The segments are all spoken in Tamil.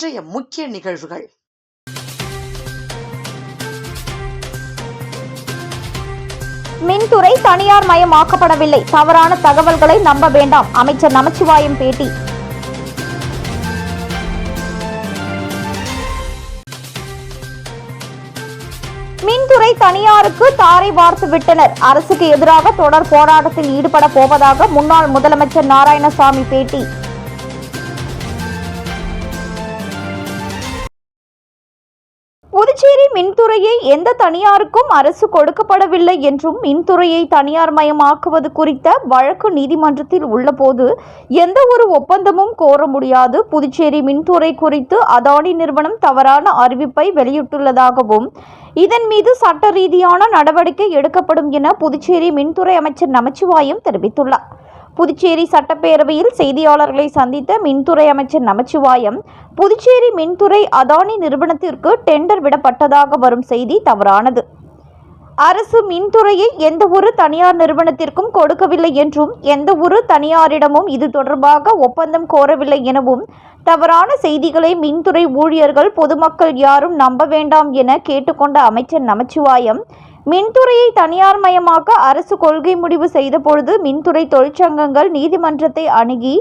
இன்றைய முக்கிய நிகழ்வுகள். மின்துறை தனியார் மயமாக்கப்படவில்லை. தவறான தகவல்களை நம்ப வேண்டாம். அமைச்சர் நமச்சிவாயம் பேட்டி. மின்துறை தனியாருக்கு தாரை வார்த்து விட்டனர். அரசுக்கு எதிராக தொடர் போராட்டத்தில் ஈடுபட போவதாக முன்னாள் முதலமைச்சர் நாராயணசாமி பேட்டி. மின்துறையை எந்த தனியாருக்கும் அரசு கொடுக்கப்படவில்லை என்றும் மின்துறையை தனியார் மயமாக்குவது குறித்த வழக்கு நீதிமன்றத்தில் உள்ளபோது எந்த ஒரு ஒப்பந்தமும் கோர முடியாது. புதுச்சேரி மின்துறை குறித்து அதானி நிறுவனம் தவறான அறிவிப்பை வெளியிட்டுள்ளதாகவும் இதன் மீது சட்ட ரீதியான நடவடிக்கை எடுக்கப்படும் என புதுச்சேரி மின்துறை அமைச்சர் நமச்சிவாயம் தெரிவித்துள்ளார். புதுச்சேரி சட்டப்பேரவையில் செய்தியாளர்களை சந்தித்த மின்துறை அமைச்சர் நமச்சிவாயம் புதுச்சேரி மின்துறை அதானி நிறுவனத்திற்கு டெண்டர் விடப்பட்டதாக வரும் செய்தி தவறானது. அரசு மின்துறையை எந்த ஒரு தனியார் நிறுவனத்திற்கும் கொடுக்கவில்லை என்றும் எந்த ஒரு தனியாரிடமும் இது தொடர்பாக ஒப்பந்தம் கோரவில்லை எனவும் தவறான செய்திகளை மின்துறை ஊழியர்கள் பொதுமக்கள் யாரும் நம்ப வேண்டாம் என கேட்டுக்கொண்ட அமைச்சர் நமச்சிவாயம் மின்துறையை தனியார் மயமாக்க அரசு கொள்கை முடிவு செய்த பொழுது மின்துறை தொழிற்சங்கங்கள் நீதிமன்றத்தை அணுகி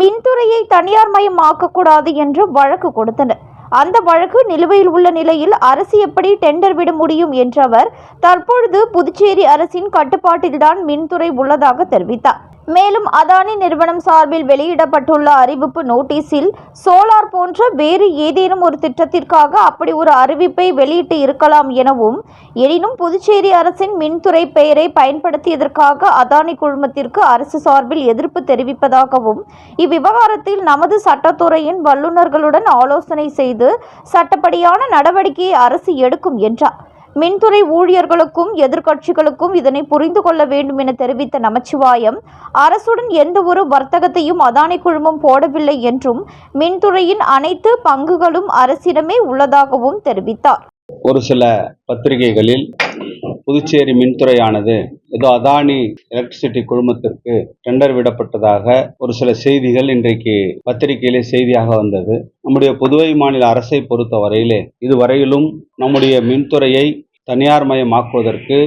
மின்துறையை தனியார் மயமாக்கக்கூடாது என்று வழக்கு கொடுத்தனர். அந்த வழக்கு நிலுவையில் உள்ள நிலையில் அரசு எப்படி டெண்டர் விட முடியும் என்றவர் தற்பொழுது புதுச்சேரி அரசின் கட்டுப்பாட்டில்தான் மின்துறை உள்ளதாக தெரிவித்தார். மேலும் அதானி நிறுவனம் சார்பில் வெளியிடப்பட்டுள்ள அறிவிப்பு நோட்டீஸில் சோலார் போன்ற வேறு ஏதேனும் ஒரு திட்டத்திற்காக அப்படி ஒரு அறிவிப்பை வெளியிட்டு இருக்கலாம் எனவும் எனினும் புதுச்சேரி அரசின் மின்துறை பெயரை பயன்படுத்தியதற்காக அதானி குழுமத்திற்கு அரசு சார்பில் எதிர்ப்பு தெரிவிப்பதாகவும் இவ்விவகாரத்தில் நமது சட்டத்துறையின் வல்லுநர்களுடன் ஆலோசனை செய்து சட்டப்படியான நடவடிக்கையை அரசு எடுக்கும் என்றார். மின்துறை ஊழியர்களுக்கும் எதிர்க்கட்சிகளுக்கும் இதனை புரிந்து கொள்ள வேண்டும் என தெரிவித்த நமச்சிவாயம் அரசுடன் எந்த ஒரு வர்த்தகத்தையும் அதானி குழுமம் போடவில்லை என்றும் மின்துறையின் அனைத்து பங்குகளும் அரசிடமே உள்ளதாகவும் தெரிவித்தார். ஒரு சில பத்திரிகைகளில் புதுச்சேரி மின்துறையானது ஏதோ அதானி எலக்ட்ரிசிட்டி குழுமத்திற்கு டெண்டர் விடப்பட்டதாக ஒரு சில செய்திகள் இன்றைக்கு பத்திரிகையிலே செய்தியாக வந்தது. நம்முடைய புதுவை மாநில அரசை பொறுத்த வரையிலே இதுவரையிலும் நம்முடைய மின்துறையை தனியார் மயமாக்குவதற்கு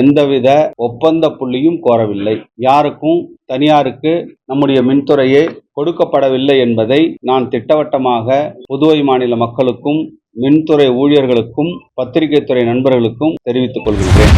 எந்தவித ஒப்பந்த புள்ளியும் கோரவில்லை. யாருக்கும் தனியாருக்கு நம்முடைய மின்துறையே கொடுக்கப்படவில்லை என்பதை நான் திட்டவட்டமாக புதுவை மாநில மக்களுக்கும் மின்துறை ஊழியர்களுக்கும் பத்திரிகை துறை நண்பர்களுக்கும் தெரிவித்துக் கொள்கின்றேன்.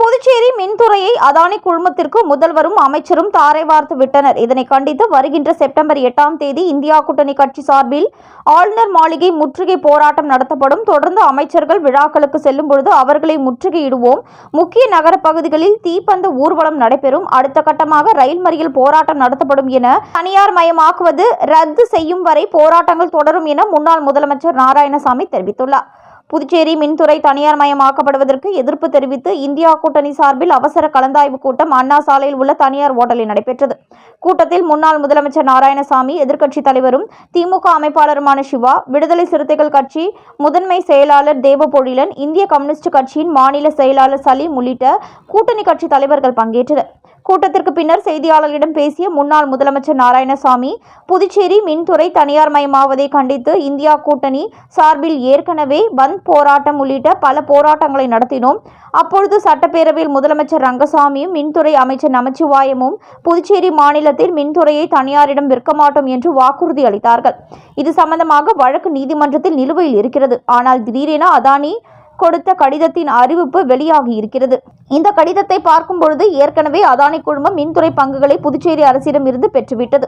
புதுச்சேரி மின்துறையை அதானி குழுமத்திற்கு முதல்வரும் அமைச்சரும் தாரை வார்த்து விட்டனர். இதனை கண்டித்து வருகின்ற செப்டம்பர் எட்டாம் தேதி இந்தியா கூட்டணி கட்சி சார்பில் ஆளுநர் மாளிகை முற்றுகை போராட்டம் நடத்தப்படும். தொடர்ந்து அமைச்சர்கள் விழாக்களுக்கு செல்லும் பொழுது அவர்களை முற்றுகையிடுவோம். முக்கிய நகர பகுதிகளில் தீப்பந்த ஊர்வலம் நடைபெறும். அடுத்த கட்டமாக ரயில் மறியல் போராட்டம் நடத்தப்படும் என தனியார் மயமாக்குவது ரத்து செய்யும் வரை போராட்டங்கள் தொடரும் என முன்னாள் முதலமைச்சர் நாராயணசாமி தெரிவித்துள்ளார். புதுச்சேரி மின்துறை தனியார் மயமாக்கப்படுவதற்கு எதிர்ப்பு தெரிவித்து இந்தியா கூட்டணி சார்பில் அவசர கலந்தாய்வு கூட்டம் அண்ணா சாலையில் உள்ள தனியார் ஓட்டலில் நடைபெற்றது. கூட்டத்தில் முன்னாள் முதலமைச்சர் நாராயணசாமி எதிர்க்கட்சித் தலைவரும் திமுக அமைப்பாளருமான சிவா விடுதலை சிறுத்தைகள் கட்சி முதன்மை செயலாளர் தேவபொழிலன் இந்திய கம்யூனிஸ்ட் கட்சியின் மாநில செயலாளர் சலீம் உள்ளிட்ட கூட்டணி கட்சி தலைவர்கள் பங்கேற்றனர். கூட்டத்திற்கு பின்னர் செய்தியாளர்களிடம் பேசிய முன்னாள் முதலமைச்சர் நாராயணசாமி புதுச்சேரி மின்துறை தனியார் மயமாவதை கண்டித்து இந்தியா கூட்டணி சார்பில் ஏற்கனவே பந்த் போராட்டம் உள்ளிட்ட பல போராட்டங்களை நடத்தினோம். அப்பொழுது சட்டப்பேரவையில் முதலமைச்சர் ரங்கசாமியும் மின்துறை அமைச்சர் நமச்சிவாயமும் புதுச்சேரி மாநிலத்தில் மின்துறையை தனியாரிடம் விற்க மாட்டோம் என்று வாக்குறுதி அளித்தார்கள். இது சம்பந்தமாக வழக்கு நீதிமன்றத்தில் நிலுவையில் இருக்கிறது. ஆனால் திடீரென அதானி கொடுத்த கடிதத்தின் அறிவிப்பு வெளியாகி இருக்கிறது. இந்த கடிதத்தை பார்க்கும் பொழுது ஏற்கனவே அதானி குழுமம் மின்துறை பங்குகளை புதுச்சேரி அரசிடம் இருந்து பெற்றுவிட்டது.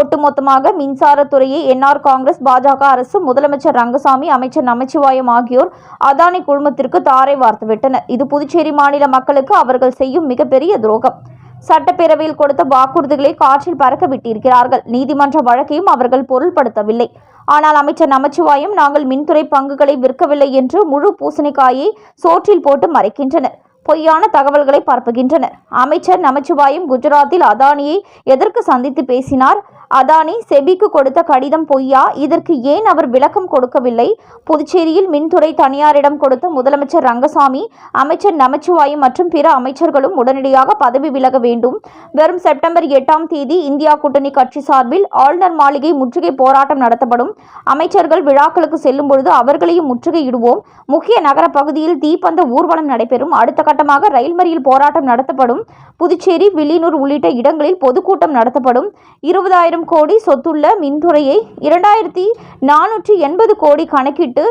ஒட்டுமொத்தமாக மின்சாரத்துறையை என்ஆர் காங்கிரஸ் பாஜக அரசு முதலமைச்சர் ரங்கசாமி அமைச்சர் நமச்சிவாயம் ஆகியோர் அதானி குழுமத்திற்கு தாரை வார்த்துவிட்டனர் இது புதுச்சேரி மாநில மக்களுக்கு அவர்கள் செய்யும் மிகப்பெரிய துரோகம். சட்டப்பேரவையில் கொடுத்த வாக்குறுதிகளை காற்றில் பறக்க விட்டிருக்கிறார்கள். நீதிமன்ற வழக்கையும் அவர்கள் பொருள்படுத்தவில்லை. ஆனால் அமைச்சர் நமச்சிவாயம் நாங்கள் மின்துறை பங்குகளை விற்கவில்லை என்று முழு பூசணிக்காயை சோற்றில் போட்டு மறைக்கின்றனர். பொய்யான தகவல்களை பரப்புகின்றனர். அமைச்சர் நமச்சிவாயம் குஜராத்தில் அதானியை எதற்கு சந்தித்து பேசினார்? அதானி செபிக்கு கொடுத்த கடிதம் பொய்யா? இதற்கு ஏன் அவர் விளக்கம் கொடுக்கவில்லை? புதுச்சேரியில் மின்துறை தனியாரிடம் கொடுத்த முதலமைச்சர் ரங்கசாமி அமைச்சர் நமச்சிவாயம் மற்றும் பிற அமைச்சர்களும் உடனடியாக பதவி விலக வேண்டும். வரும் செப்டம்பர் எட்டாம் தேதி இந்தியா கூட்டணி கட்சி சார்பில் ஆளுநர் மாளிகை முற்றுகை போராட்டம் நடத்தப்படும். அமைச்சர்கள் விழாக்களுக்கு செல்லும் பொழுது அவர்களையும் முற்றுகையிடுவோம். முக்கிய நகர பகுதியில் தீப்பந்த ஊர்வலம் நடைபெறும். அடுத்த கட்டமாக ரயில் மறியல் போராட்டம் நடத்தப்படும். புதுச்சேரி வில்லியனூர் உள்ளிட்ட இடங்களில் பொதுக்கூட்டம் நடத்தப்படும். இருபதாயிரம் கோடி சொத்துள்ள மின்துறையை இரண்டாயிரத்தி நானூற்றி எண்பது கோடி கணக்கிட்டு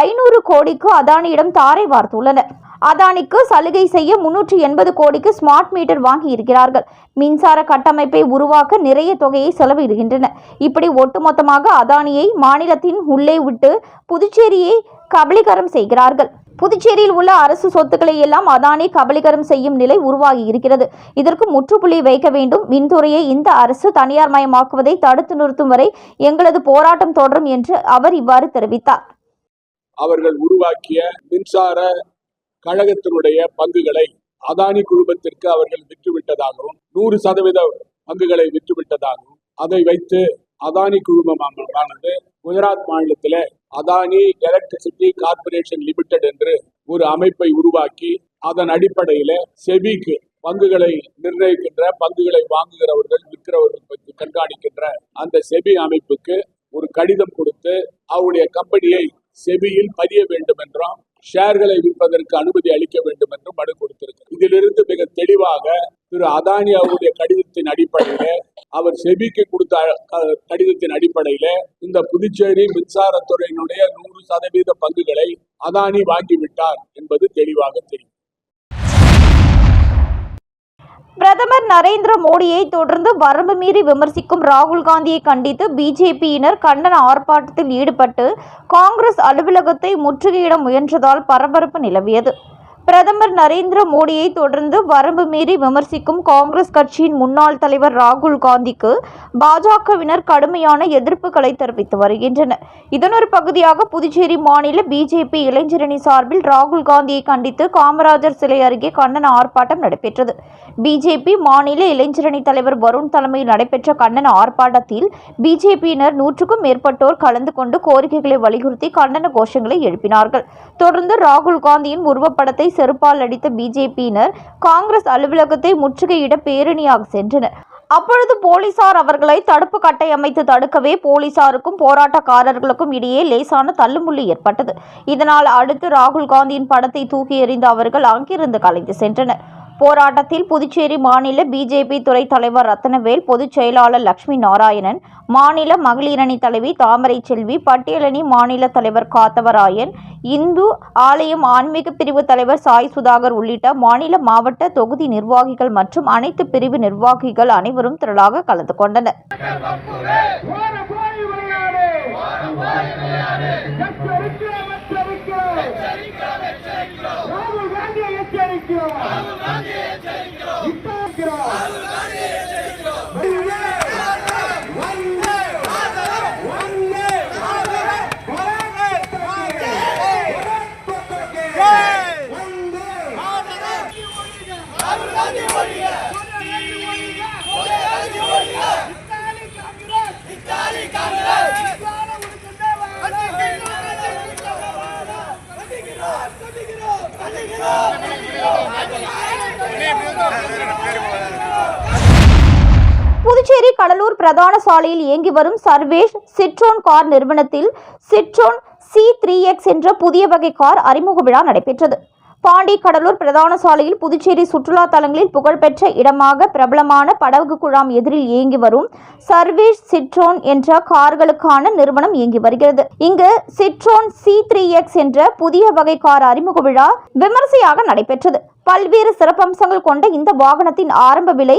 ஐநூறு கோடிக்கு அதானியிடம் தாரை வார்த்துள்ளனர். அதானிக்கு சலுகை செய்ய முன்னூற்றி எண்பது கோடிக்கு ஸ்மார்ட் மீட்டர் வாங்கி இருக்கிறார்கள். மின்சார கட்டமைப்பை உருவாக்க நிறைய தொகையை செலவிடுகின்றன இப்படி ஒட்டுமொத்தமாக அதானியை மாநிலத்தின் உள்ளே விட்டு புதுச்சேரியை கபலீகரம் செய்கிறார்கள். புதுச்சேரியில் உள்ள அரசு சொத்துக்களை எல்லாம் அதானி கபலீகரம் செய்யும் நிலை உருவாகி இருக்கிறது. இதற்கு முற்றுப்புள்ளி வைக்க வேண்டும். மின்துறையை இந்த அரசு தனியார் மயமாக்குவதை தடுத்து நிறுத்தும் வரை எங்களது போராட்டம் தொடரும் என்று அவர் இவ்வாறு தெரிவித்தார். அவர்கள் உருவாக்கிய மின்சார கழகத்தினுடைய பங்குகளை அதானி குழுமத்திற்கு அவர்கள் விற்றுவிட்டதாகவும் நூறு சதவீத பங்குகளை விற்றுவிட்டதாகவும் அதை வைத்து அதானி குழுமமானது குஜராத் மாநிலத்தில் அதானி எலக்ட்ரிசிட்டி கார்ப்பரேஷன் லிமிடெட் என்று ஒரு அமைப்பை உருவாக்கி அதன் அடிப்படையில செபிக்கு பங்குகளை நிர்ணயிக்கின்ற பங்குகளை வாங்குகிறவர்கள் விற்கிறவர்கள் பற்றி கண்காணிக்கின்ற அந்த செபி அமைப்புக்கு ஒரு கடிதம் கொடுத்து அவருடைய கம்பெனியை செபியில் பதிய வேண்டும் என்றும் ஷேர்களை விற்பதற்கு அனுமதி அளிக்க வேண்டும் என்று மனு கொடுத்திருக்கிறார் இதிலிருந்து மிக தெளிவாக திரு அதானி அவருடைய கடிதத்தின் அடிப்படையில அவர் செபிக்கு கொடுத்த கடிதத்தின் அடிப்படையில இந்த புதுச்சேரி மின்சாரத்துறையினுடைய நூறு சதவீத பங்குகளை அதானி வாங்கிவிட்டார் என்பது தெளிவாக தெரியும். பிரதமர் நரேந்திர மோடியை தொடர்ந்து வரம்பு மீறி விமர்சிக்கும் ராகுல் காந்தியை கண்டித்து பிஜேபியினர் கண்டன ஆர்ப்பாட்டத்தில் ஈடுபட்டு காங்கிரஸ் அலுவலகத்தை முற்றுகையிட முயன்றதால் பரபரப்பு நிலவியது. பிரதமர் நரேந்திர மோடியை தொடர்ந்து வரம்பு மீறி விமர்சிக்கும் காங்கிரஸ் கட்சியின் முன்னாள் தலைவர் ராகுல் காந்திக்கு பாஜகவினர் கடுமையான எதிர்ப்புகளை தெரிவித்து வருகின்றனர். இதன் ஒரு பகுதியாக புதுச்சேரி மாநில பிஜேபி இளைஞரணி சார்பில் ராகுல் காந்தியை கண்டித்து காமராஜர் சிலை அருகே கண்டன ஆர்ப்பாட்டம் நடைபெற்றது. பிஜேபி மாநில இளைஞரணி தலைவர் வருண் தலைமையில் நடைபெற்ற கண்டன ஆர்ப்பாட்டத்தில் பிஜேபியினர் நூற்றுக்கும் மேற்பட்டோர் கலந்து கொண்டு கோரிக்கைகளை வலியுறுத்தி கண்டன கோஷங்களை எழுப்பினார்கள். தொடர்ந்து ராகுல் காந்தியின் உருவப்படத்தை செருப்பால் அடித்த பிஜேபியினர் காங்கிரஸ் அலுவலகத்தை முற்றுகையிட பேரணியாக சென்றனர். அப்பொழுது போலீசார் அவர்களை தடுப்பு கட்டை அமைத்து தடுக்கவே போலீசாருக்கும் போராட்டக்காரர்களுக்கும் இடையே லேசான தள்ளுமுள்ளு ஏற்பட்டது. இதனால் அடுத்து ராகுல் காந்தியின் படத்தை தூக்கி எறிந்த அவர்கள் அங்கிருந்து கலைந்து சென்றனர். போராட்டத்தில் புதுச்சேரி மாநில பிஜேபி துறை தலைவர் ரத்தனவேல் பொதுச் செயலாளர் லட்சுமி நாராயணன் மாநில மகளிரணி தலைவி தாமரை செல்வி பட்டியலணி மாநில தலைவர் காத்தவராயன் இந்து ஆலயம் ஆன்மீக பிரிவு தலைவர் சாய் சுதாகர் உள்ளிட்ட மாநில மாவட்ட தொகுதி நிர்வாகிகள் மற்றும் அனைத்து பிரிவு நிர்வாகிகள் அனைவரும் திரளாக கலந்து கொண்டனர். புதுச்சேரி கடலூர் பிரதான சாலையில் இயங்கி வரும் சர்வேஷ் சிட்ரோன் கார் நிறுவனத்தில் சிட்ரோன் சி த்ரீ எக்ஸ் என்ற புதிய வகை கார் அறிமுக விழா நடைபெற்றது. பாண்டி கடலூர் பிரதான சாலையில் புதுச்சேரி சுற்றுலா தலங்களில் புகழ்பெற்ற இடமாக பிரபலமான படகு குழாம் எதிரில் இயங்கி வரும் சர்வேஷ் சிட்ரோன் என்ற கார்களுக்கான நிறுவனம் இயங்கி வருகிறது. இங்கு சிட்ரோன் சி த்ரீ எக்ஸ் என்ற புதிய வகை கார் அறிமுக விழா விமர்சையாக நடைபெற்றது. பல்வேறு சிறப்பம்சங்கள் கொண்ட இந்த வாகனத்தின் ஆரம்ப விலை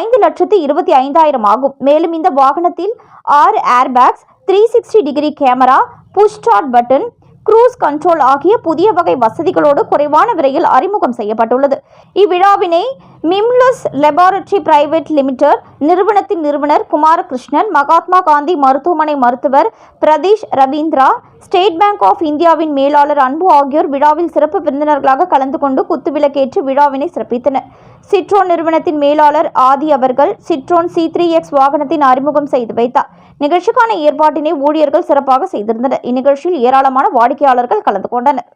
ஐந்து லட்சத்து இருபத்தி ஐந்தாயிரம் ஆகும். மேலும் இந்த வாகனத்தில் ஆறு airbags three sixty degree camera push start button cruise control ஆகிய புதிய வகை வசதிகளோடு குறைவான விலையில் அறிமுகம் செய்யப்பட்டுள்ளது. இவ்விழாவினை மிம்லுஸ் லெபார்டரி பிரைவேட் லிமிடெட் நிறுவனத்தின் நிறுவனர் குமாரகிருஷ்ணன் மகாத்மா காந்தி மருத்துவமனை மருத்துவர் Pradeesh Ravindra State Bank of இந்தியாவின் மேலாளர் அன்பு ஆகியோர் விழாவில் சிறப்பு விருந்தினர்களாக கலந்து கொண்டு குத்துவிளக்கேற்று விழாவினை சிறப்பித்தனர். சிட்ரோன் நிறுவனத்தின் மேலாளர் ஆதி அவர்கள் சிட்ரோன் சி த்ரீ எக்ஸ் வாகனத்தின் அறிமுகம் செய்து வைத்தார். நிகழ்ச்சிக்கான ஏற்பாட்டினை ஊழியர்கள் சிறப்பாக செய்திருந்தனர். இந்நிகழ்ச்சியில் ஏராளமான வாடிக்கையாளர்கள் கலந்து கொண்டனர்.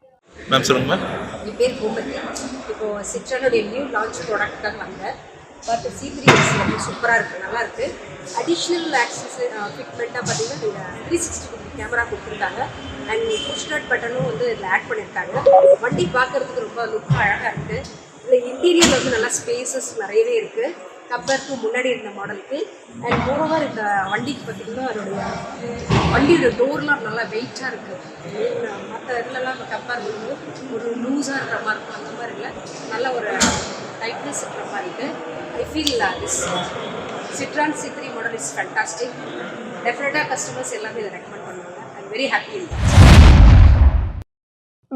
மேம் சொல்லுங்க மேம் என் பேர் கோமதி. இப்போது சிட்ரனுடைய நியூ லான்ச் ப்ராடக்ட்டாக வந்தேன் பட் சி த்ரீ சூப்பராக இருக்குது நல்லா இருக்குது அடிஷ்னல் ஆக்சஸ் ஃபிட்மெண்ட்டாக பார்த்தீங்கன்னா த்ரீ சிக்ஸ்டி டிகிரி கேமரா கொடுத்துருக்காங்க. அண்ட் புஷ் நாட் பட்டனும் வந்து இதில் ஆட் பண்ணியிருக்காங்க வண்டி பார்க்குறதுக்கு ரொம்ப லுக் அழகாக இருக்குது இதில் இன்டீரியர் வந்து நல்லா ஸ்பேசஸ் நிறையவே இருக்குது கம்பேர் டு முன்னாடி இருந்த மாடலுக்கு. அண்ட் மோரோவர் இந்த வண்டிக்கு பார்த்தீங்கன்னா அதோடைய வண்டியோட டோர்லாம் நல்லா வெயிட்டாக இருக்குது மற்ற இதுலலாம் கம்பேர் பண்ணும்போது ஒரு லூஸாக இருக்கிற மாதிரி இருக்கும். அந்த மாதிரி இல்லை. நல்ல ஒரு டைட்னஸ் இருக்கிற மாதிரி இருக்குது I feel this Citroen C three model is fantastic டெஃபினட்டாக கஸ்டமர்ஸ் எல்லாமே இதை ரெக்கமெண்ட் பண்ணுவாங்க. I very happy in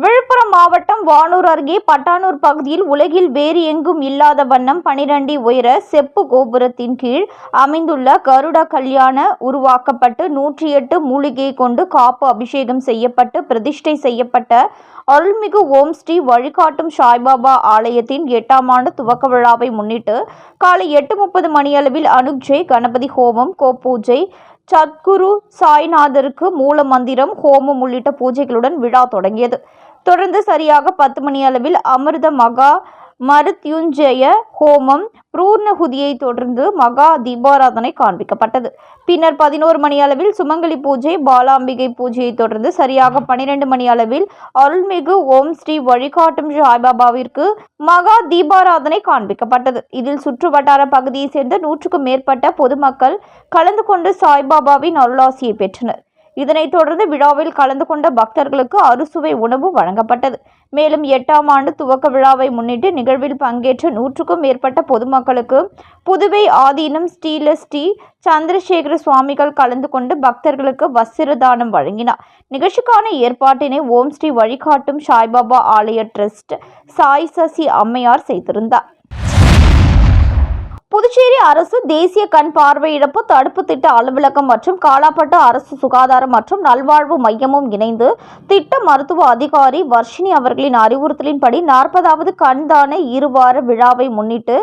Viluppuram மாவட்டம் வானூர் அருகே பட்டானூர் பகுதியில் உலகில் வேறு எங்கும் இல்லாத வண்ணம் பனிரெண்டி உயர செப்பு கோபுரத்தின் கீழ் அமைந்துள்ள கருட கல்யாண உருவாக்கப்பட்டு நூற்றி எட்டு மூலிகை கொண்டு காப்பு அபிஷேகம் செய்யப்பட்டு பிரதிஷ்டை செய்யப்பட்ட அருள்மிகு ஓம் ஸ்ரீ வழிகாட்டும் சாய்பாபா ஆலயத்தின் எட்டாம் ஆண்டு துவக்க விழாவை முன்னிட்டு காலை எட்டு முப்பது மணியளவில் அனுக்ஜை கணபதி ஹோமம் கோப்பூஜை சத்குரு சாய்நாதருக்கு மூல மந்திரம் ஹோமம் உள்ளிட்ட பூஜைகளுடன் விழா தொடங்கியது. தொடர்ந்து சரியாக பத்து மணி அளவில் அமிர்த மகா மருத்யுஞ்சய ஹோமம் பூர்ணகுதியை தொடர்ந்து மகா தீபாராதனை காண்பிக்கப்பட்டது. பின்னர் பதினோரு மணி அளவில் சுமங்கலி பூஜை பாலாம்பிகை பூஜையை தொடர்ந்து சரியாக பனிரெண்டு மணி அளவில் அருள்மிகு ஓம் ஸ்ரீ வழிகாட்டும் சாய்பாபாவிற்கு மகா தீபாராதனை காண்பிக்கப்பட்டது. இதில் சுற்று வட்டார பகுதியை சேர்ந்த நூற்றுக்கும் மேற்பட்ட பொதுமக்கள் கலந்து கொண்டு சாய்பாபாவின் அருளாசியை பெற்றனர். இதனைத் தொடர்ந்து விழாவில் கலந்து கொண்ட பக்தர்களுக்கு அறுசுவை உணவு வழங்கப்பட்டது. மேலும் எட்டாம் ஆண்டு துவக்க விழாவை முன்னிட்டு நிகழ்வில் பங்கேற்ற நூற்றுக்கும் மேற்பட்ட பொதுமக்களுக்கு புதுவை ஆதீனம் ஸ்டீலஸ் ஸ்ரீ சந்திரசேகர சுவாமிகள் கலந்து கொண்டு பக்தர்களுக்கு வஸ்திர தானம் வழங்கினார். நிகழ்ச்சிக்கான ஏற்பாட்டினை ஓம் ஸ்ரீ வழிகாட்டும் சாய்பாபா ஆலய ட்ரஸ்ட் சாய் சசி அம்மையார் செய்திருந்தார். புதுச்சேரி அரசு தேசிய கண் பார்வையிழப்பு தடுப்பு திட்ட அலுவலகம் மற்றும் காலாப்பட்டு அரசு சுகாதார மற்றும் நல்வாழ்வு மையமும் இணைந்து திட்ட மருத்துவ அதிகாரி வர்ஷினி அவர்களின் அறிவுறுத்தலின்படி நாற்பதாவது கண்தான இருவார விழாவை முன்னிட்டு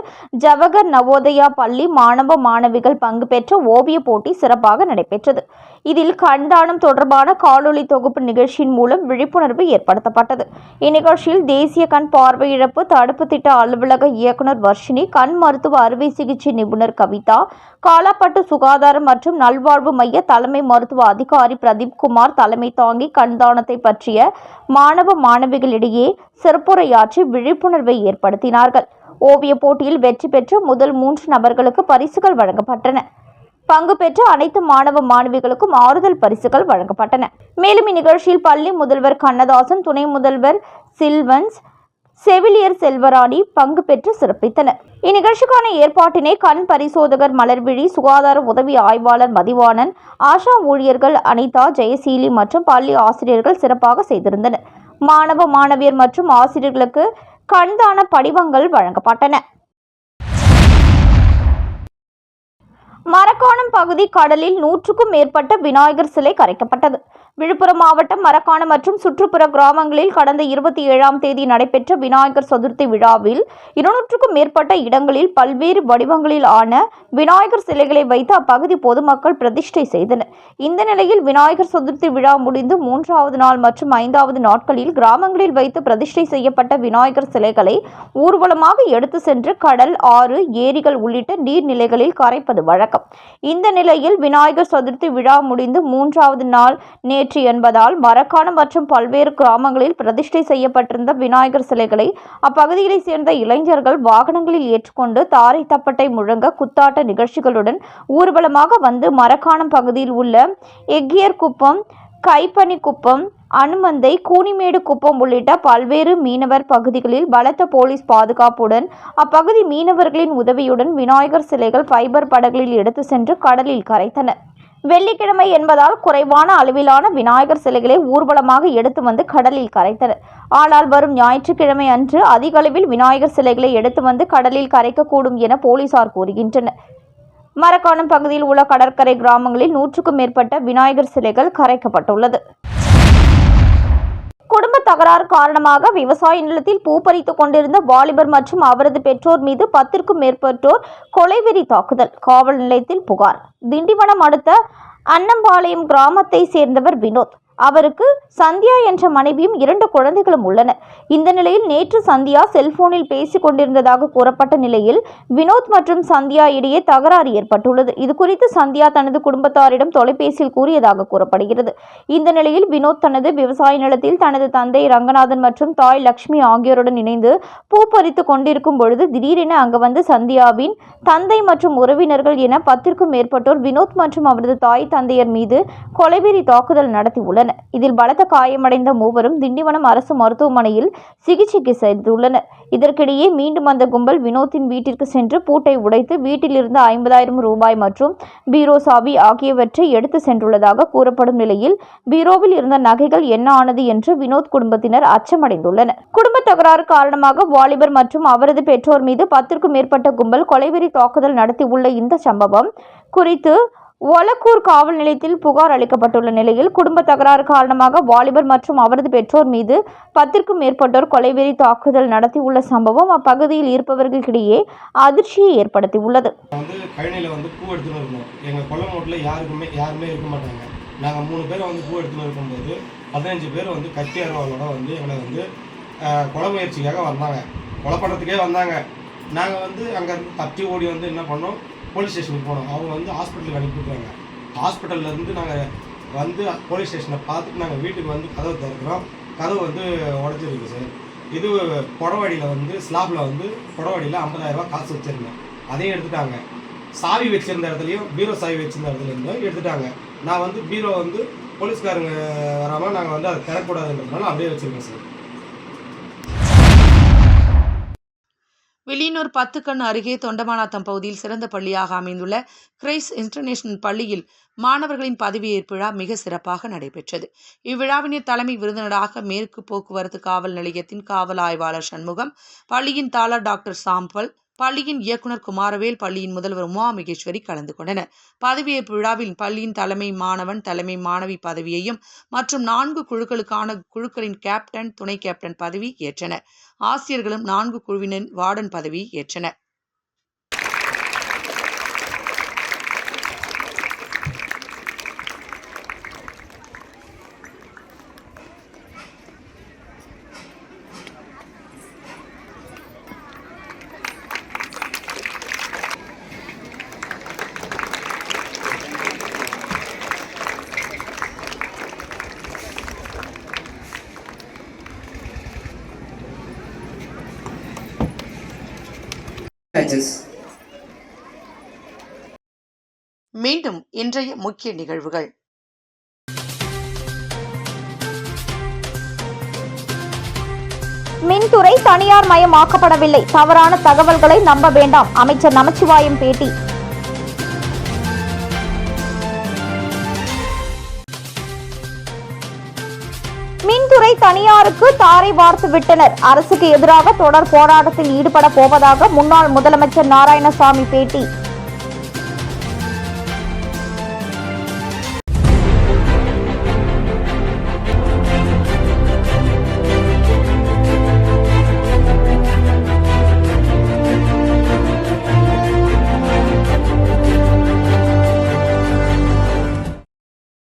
ஜவஹர் நவோதயா பள்ளி மாணவ மாணவிகள் பங்கு பெற்ற ஓவிய போட்டி சிறப்பாக நடைபெற்றது. இதில் கண்தானம் தொடர்பான காணொலி தொகுப்பு நிகழ்ச்சியின் மூலம் விழிப்புணர்வு ஏற்படுத்தப்பட்டது. இந்நிகழ்ச்சியில் தேசிய கண் பார்வையிழப்பு தடுப்பு திட்ட அலுவலக இயக்குனர் வர்ஷினி கண் மருத்துவ அறுவை சிகிச்சை நிபுணர் கவிதா காலாப்பட்டு சுகாதாரம் மற்றும் நல்வாழ்வு மைய தலைமை மருத்துவ அதிகாரி பிரதீப் குமார் தலைமை தாங்கி கண்தானத்தை பற்றிய மாணவ மாணவிகளிடையே சிறப்புரையாற்றி விழிப்புணர்வை ஏற்படுத்தினார்கள். ஓவிய போட்டியில் வெற்றி பெற்ற முதல் மூன்று நபர்களுக்கு பரிசுகள் வழங்கப்பட்டன. பங்கு பெற்ற அனைத்து மாணவ மாணவிகளுக்கும் ஆறுதல் பரிசுகள் வழங்கப்பட்டன. மேலும் இந்நிகழ்ச்சியில் பள்ளி முதல்வர் கண்ணதாசன் துணை முதல்வர் சில்வன்ஸ் செவிலியர் செல்வராணி பங்கு பெற்று சிறப்பித்தனர். இந்நிகழ்ச்சிக்கான ஏற்பாட்டினை கண் பரிசோதகர் மலர்விழி சுகாதார உதவி ஆய்வாளர் மதிவாணன் ஆஷா ஊழியர்கள் அனிதா ஜெயசீலி மற்றும் பள்ளி ஆசிரியர்கள் சிறப்பாக செய்திருந்தனர். மாணவ மாணவியர் மற்றும் ஆசிரியர்களுக்கு கண்தான படிவங்கள் வழங்கப்பட்டன. மரக்காணம் பகுதி கடலில் நூற்றுக்கும் மேற்பட்ட விநாயகர் சிலை கரைக்கப்பட்டது. விழுப்புரம் மாவட்டம் மரக்காணம் மற்றும் சுற்றுப்புற கிராமங்களில் கடந்த இருபத்தி ஏழாம் தேதி நடைபெற்ற விநாயகர் சதுர்த்தி விழாவில் இருநூற்றுக்கும் மேற்பட்ட இடங்களில் பல்வேறு வடிவங்களில் ஆன விநாயகர் சிலைகளை வைத்து அப்பகுதி பொதுமக்கள் பிரதிஷ்டை செய்தனர். இந்த நிலையில் விநாயகர் சதுர்த்தி விழா முடிந்து மூன்றாவது நாள் மற்றும் ஐந்தாவது நாட்களில் கிராமங்களில் வைத்து பிரதிஷ்டை செய்யப்பட்ட விநாயகர் சிலைகளை ஊர்வலமாக எடுத்து சென்று கடல் ஆறு ஏரிகள் உள்ளிட்ட நீர்நிலைகளில் கரைப்பது வழக்கம். இந்த நிலையில் விநாயகர் சதுர்த்தி விழா முடிந்து மூன்றாவது நாள் நேற்று என்பதால் மரக்காணம் மற்றும் பல்வேறு கிராமங்களில் பிரதிஷ்டை செய்யப்பட்டிருந்த விநாயகர் சிலைகளை அப்பகுதிகளைச் சேர்ந்த இளைஞர்கள் வாகனங்களில் ஏற்றுக்கொண்டு தாரை தப்பட்டை முழங்க குத்தாட்ட நிகழ்ச்சிகளுடன் ஊர்வலமாக வந்து மரக்காணம் பகுதியில் உள்ள எக்கியர் குப்பம் கைப்பனி குப்பம் அனுமந்தை கூனிமேடு குப்பம் உள்ளிட்ட பல்வேறு மீனவர் பகுதிகளில் பலத்த போலீஸ் பாதுகாப்புடன் அப்பகுதி மீனவர்களின் உதவியுடன் விநாயகர் சிலைகள் ஃபைபர் படகுகளில் எடுத்து சென்று கடலில் கரைத்தனர். வெள்ளிக்கிழமை என்பதால் குறைவான அளவிலான விநாயகர் சிலைகளை ஊர்வலமாக எடுத்து வந்து கடலில் கரைத்தனர். ஆனால் வரும் ஞாயிற்றுக்கிழமை அன்று அதிக அளவில் விநாயகர் சிலைகளை எடுத்து வந்து கடலில் கரைக்கக்கூடும் என போலீசார் கூறுகின்றனர். மரக்காணம் பகுதியில் உள்ள கடற்கரை கிராமங்களில் நூற்றுக்கும் மேற்பட்ட விநாயகர் சிலைகள் கரைக்கப்பட்டுள்ளது. குடும்ப தகராறு காரணமாக விவசாய நிலத்தில் பூ பறித்துக் கொண்டிருந்த வாலிபர் மற்றும் அவரது பெற்றோர் மீது பத்திற்கும் மேற்பட்டோர் கொலைவெறி தாக்குதல் காவல் நிலையத்தில் புகார். திண்டிவனம் அடுத்த அன்னம்பாளையம் கிராமத்தை சேர்ந்தவர் வினோத். அவருக்கு சந்தியா என்ற மனைவியும் இரண்டு குழந்தைகளும் உள்ளனர் இந்த நிலையில் நேற்று சந்தியா செல்போனில் பேசிக் கொண்டிருந்ததாக கூறப்பட்ட நிலையில் வினோத் மற்றும் சந்தியா இடையே தகராறு ஏற்பட்டுள்ளது. இது குறித்து சந்தியா தனது குடும்பத்தாரிடம் தொலைபேசியில் கூறியதாக கூறப்படுகிறது. இந்த நிலையில் வினோத் தனது விவசாய நிலத்தில் தனது தந்தை ரங்கநாதன் மற்றும் தாய் லக்ஷ்மி ஆகியோருடன் இணைந்து பூ பறித்து கொண்டிருக்கும் பொழுது திடீரென அங்கு வந்து சந்தியாவின் தந்தை மற்றும் உறவினர்கள் என பத்திற்கும் மேற்பட்டோர் வினோத் மற்றும் அவரது தாய் தந்தையர் மீது கொலைவெறி தாக்குதல் நடத்தியுள்ளனர். இதில் பலத்த காயமடைந்த மூவரும் திண்டிவனம் அரசு மருத்துவமனையில் சிகிச்சைக்கு சென்றுள்ளனர். இதற்கிடையே மீண்டும் அந்த கும்பல் வினோத்தின் வீட்டிற்கு சென்று பூட்டை உடைத்து வீட்டிலிருந்து ஐம்பதாயிரம் ரூபாய் மற்றும் பீரோ சாவி ஆகியவற்றை எடுத்து சென்றுள்ளதாக கூறப்படும் நிலையில் பீரோவில் இருந்த நகைகள் என்ன ஆனது என்று வினோத் குடும்பத்தினர் அச்சமடைந்துள்ளனர். குடும்ப தகராறு காரணமாக வாலிபர் மற்றும் அவரது பெற்றோர் மீது பத்திற்கும் மேற்பட்ட கும்பல் கொலைவெறி தாக்குதல் நடத்தியுள்ள இந்த சம்பவம் குறித்து ஒலக்கூர் காவல் நிலையத்தில் புகார் அளிக்கப்பட்டுள்ள நிலையில் குடும்ப தகராறு காரணமாக வாலிபர் மற்றும் அவரது பெற்றோர் மீது பத்திற்கும் மேற்பட்டோர் கொலைவெறி தாக்குதல் நடத்தியுள்ள சம்பவம் அப்பகுதியில் இருப்பவர்களிடையே அதிர்ச்சியை ஏற்படுத்தியுள்ளது. வந்து கழனியில் வந்து பூ எடுத்துன்னு இருக்கணும் எங்கள் கொல்லம் மூட்டில் யாருக்குமே யாருமே இருக்க மாட்டாங்க. நாங்கள் மூணு பேர் வந்து பூ எடுத்துன்னு இருக்கும்போது பதினஞ்சு பேர் வந்து கத்தி அருவாளோட வந்து எங்களை வந்து கொலை முயற்சிக்காக வந்தாங்க. கொலை பண்ணுறதுக்கே வந்தாங்க. நாங்கள் வந்து அங்கேருந்து தப்பி ஓடி வந்து என்ன பண்ணோம்? போலீஸ் ஸ்டேஷனுக்கு போனோம். அவங்க வந்து ஹாஸ்பிட்டலுக்கு அனுப்பிவிட்றாங்க ஹாஸ்பிட்டல்லேருந்து நாங்கள் வந்து போலீஸ் ஸ்டேஷனை பார்த்துட்டு நாங்கள் வீட்டுக்கு வந்து கதவை திறக்கிறோம். கதவு வந்து உடச்சிருக்கு சார். இது புடவாடியில் வந்து ஸ்லாப்பில் வந்து புடவாடியில் ஐம்பதாயிரரூபா காசு வச்சுருந்தேன். அதையும் எடுத்துட்டாங்க. சாவி வச்சிருந்த இடத்துலையும் பீரோ சாவி வச்சிருந்த இடத்துலேருந்தும் எடுத்துட்டாங்க. நான் வந்து பீரோ வந்து போலீஸ்காரங்க வராமல் நாங்கள் வந்து அதை திறக்கூடாதுன்றதுனால அப்படியே வச்சுருக்கேன் சார். வில்லியனூர் பத்துக்கண் அருகே தொண்டமானாத்தம் பகுதியில் சிறந்த பள்ளியாக அமைந்துள்ள கிரைஸ் இன்டர்நேஷனல் பள்ளியில் மாணவர்களின் பதவியேற்பு விழா மிக சிறப்பாக நடைபெற்றது. இவ்விழாவினர் தலைமை விருந்தினராக மேற்கு போக்குவரத்து காவல் நிலையத்தின் காவல் ஆய்வாளர் சண்முகம் பள்ளியின் தாளர் டாக்டர் சாம்பல் பள்ளியின் இயக்குனர் குமாரவேல் பள்ளியின் முதல்வர் உமா மகேஸ்வரி கலந்து கொண்டனர். பதவியேற்பு விழாவில் பள்ளியின் தலைமை மாணவன் தலைமை மாணவி பதவியையும் மற்றும் நான்கு குழுக்களுக்கான குழுக்களின் கேப்டன் துணை கேப்டன் பதவி ஏற்றனர். ஆசிரியர்களும் நான்கு குழுவினர் வார்டன் பதவி ஏற்றனர். மீண்டும் இன்றைய முக்கிய நிகழ்வுகள். மின்துறை தனியார் மயமாக்கப்படவில்லை. தவறான தகவல்களை நம்ப வேண்டாம். அமைச்சர் நமச்சிவாயம் பேட்டி. மின்துறை தனியாருக்கு தாரை வார்த்து விட்டனர். அரசுக்கு எதிராக தொடர் போராட்டத்தில் ஈடுபட போவதாக முன்னாள் முதலமைச்சர் நாராயணசாமி பேட்டி.